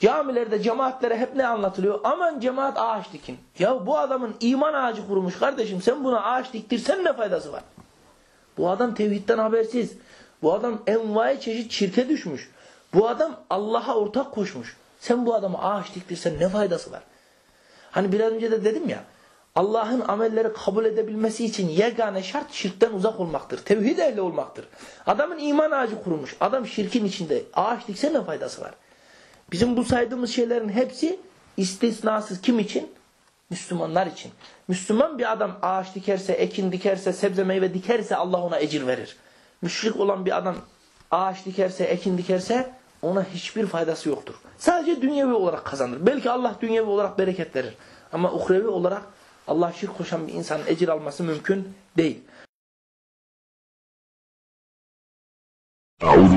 Camilerde cemaatlere hep ne anlatılıyor? Aman cemaat ağaç dikin. Ya bu adamın iman ağacı kurmuş kardeşim. Sen buna ağaç diktirsen ne faydası var? Bu adam tevhidden habersiz. Bu adam envai çeşit şirke düşmüş. Bu adam Allah'a ortak koşmuş. Sen bu adama ağaç diktirsen ne faydası var? Hani biraz önce de dedim ya. Allah'ın amelleri kabul edebilmesi için yegane şart şirkten uzak olmaktır. Tevhid ehli olmaktır. Adamın iman ağacı kurmuş. Adam şirkin içinde. Ağaç dikse ne faydası var? Bizim bu saydığımız şeylerin hepsi istisnasız kim için? Müslümanlar için. Müslüman bir adam ağaç dikerse, ekin dikerse, sebze meyve dikerse Allah ona ecir verir. Müşrik olan bir adam ağaç dikerse, ekin dikerse ona hiçbir faydası yoktur. Sadece dünyevi olarak kazanır. Belki Allah dünyevi olarak bereket verir. Ama uhrevi olarak Allah şirk koşan bir insanın ecir alması mümkün değil. Euzu.